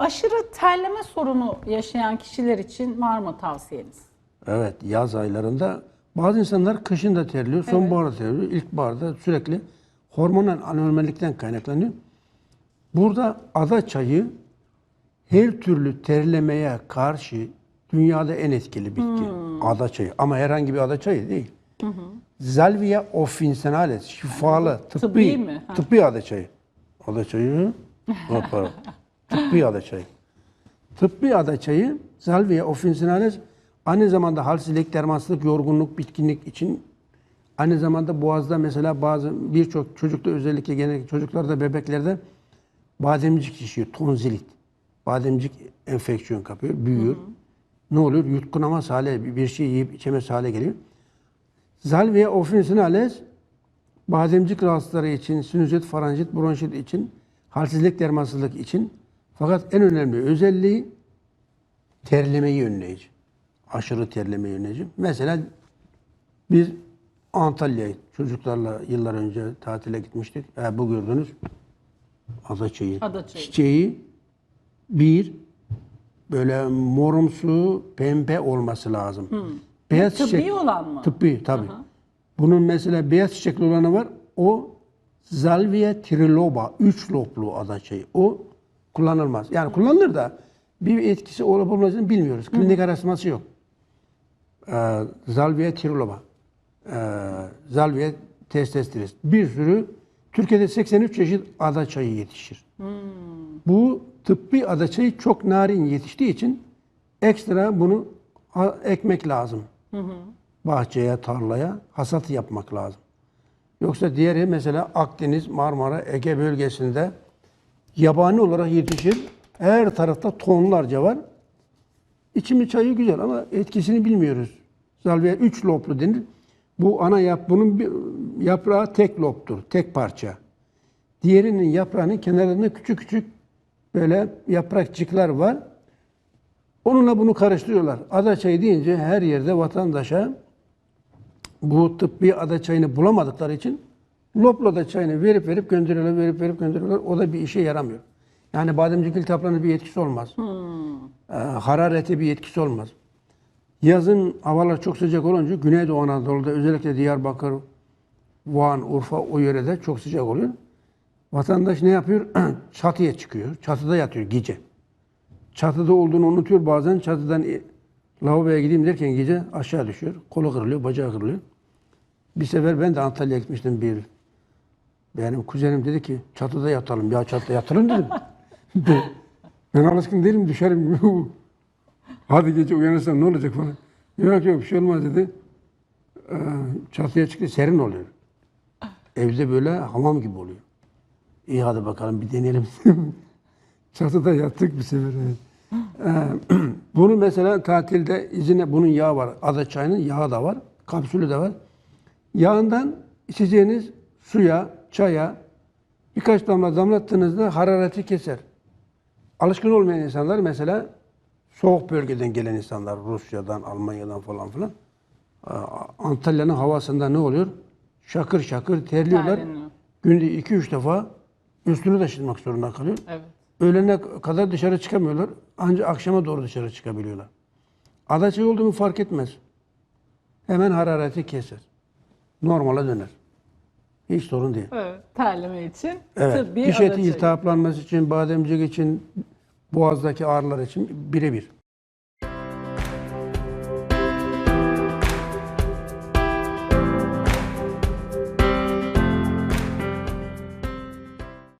Aşırı terleme sorunu yaşayan kişiler için var mı tavsiyeniz? Evet yaz aylarında bazı insanlar kışın da terliyor, sonbaharda terliyor, ilkbaharda sürekli hormonal anormallikten kaynaklanıyor. Burada ada çayı her türlü terlemeye karşı dünyada en etkili bitki. Ada çayı ama herhangi bir ada çayı değil. Salvia officinalis şifalı tıbbi Tıbbi mi? Ha. tıbbi ada çayı. Ada çayı. Hoppa. tıbbi ada çayı. Tıbbi ada çayı Salvia officinalis aynı zamanda halsizlik, dermansızlık, yorgunluk, bitkinlik için aynı zamanda boğazda mesela bazı birçok çocukta özellikle genellikle çocuklarda, bebeklerde bademcik şişiyor, tonzilit. Bademcik enfeksiyon kapıyor, büyüyor. Ne oluyor? Yutkunamaz hale, bir- şey yiyip içemez hale geliyor. Salvia officinalis bademcik rahatsızları için, sinüzit, faranjit, bronşit için, halsizlik, dermansızlık için fakat en önemli özelliği terlemeyi önleyici. Aşırı terlemeyi önleyici. Mesela biz Antalya'ya çocuklarla yıllar önce tatile gitmiştik. E, bu gördünüz adaçayı. Adaçayı. Çiçeği bir böyle morumsu pembe olması lazım. Beyaz Tıbbi çiçek. olan mı? Tıbbi tabii. Bunun mesela beyaz çiçekli olanı var. O Salvia triloba, üç loblu adaçayı. O kullanılmaz. Yani kullanılır da bir etkisi olup olmadığını bilmiyoruz. Klinik araştırması yok. Ee, Salvia triloba. Ee, Salvia testestris. Bir sürü Türkiye'de 83 çeşit adaçayı yetişir. Bu tıbbi adaçayı çok narin yetiştiği için ekstra bunu ekmek lazım. Bahçeye, tarlaya hasat yapmak lazım. Yoksa diğeri mesela Akdeniz, Marmara, Ege bölgesinde yabani olarak yetişir. Her tarafta tonlarca var. İçimi çayı güzel ama etkisini bilmiyoruz. Salvia üç loblu denir. Bu ana yap, bunun bir, yaprağı tek lobtur, tek parça. Diğerinin yaprağının kenarlarında küçük küçük böyle yaprakçıklar var. Onunla bunu karıştırıyorlar. Ada çayı deyince her yerde vatandaşa bu tıbbi ada çayını bulamadıkları için lopla da çayını verip verip gönderiyorlar, verip verip gönderiyorlar. O da bir işe yaramıyor. Yani bademcik iltihaplarına bir etkisi olmaz. Ee, hararete bir etkisi olmaz. Yazın havalar çok sıcak olunca Güneydoğu Anadolu'da özellikle Diyarbakır, Van, Urfa o yörede çok sıcak oluyor. Vatandaş ne yapıyor? Çatıya çıkıyor. Çatıda yatıyor gece. Çatıda olduğunu unutuyor bazen. Çatıdan lavaboya gideyim derken gece aşağı düşüyor. Kolu kırılıyor, bacağı kırılıyor. Bir sefer ben de Antalya'ya gitmiştim bir. Benim kuzenim dedi ki çatıda yatalım. Ya çatıda yatalım dedim. ben, alışkın değilim düşerim. Hadi gece uyanırsam ne olacak falan. Yok yok bir şey olmaz dedi. Ee, çatıya çıktı serin oluyor. Evde böyle hamam gibi oluyor. İyi hadi bakalım bir deneyelim. Çatıda yattık bir sefer. Ee, bunu mesela tatilde izine bunun yağı var. Ada çayının yağı da var. Kapsülü de var. Yağından içeceğiniz suya, çaya birkaç damla damlattığınızda harareti keser. Alışkın olmayan insanlar mesela soğuk bölgeden gelen insanlar Rusya'dan, Almanya'dan falan filan Antalya'nın havasında ne oluyor? Şakır şakır terliyorlar. Terleniyor. Günde iki üç defa üstünü taşımak zorunda kalıyor. Evet. Öğlene kadar dışarı çıkamıyorlar. Ancak akşama doğru dışarı çıkabiliyorlar. Adaçayı oldu mu fark etmez. Hemen harareti keser. Normale döner. Hiç sorun değil. Evet. Terleme için Evet. tıbbi Diş eti iltihaplanması için, bademcik için, boğazdaki ağrılar için birebir.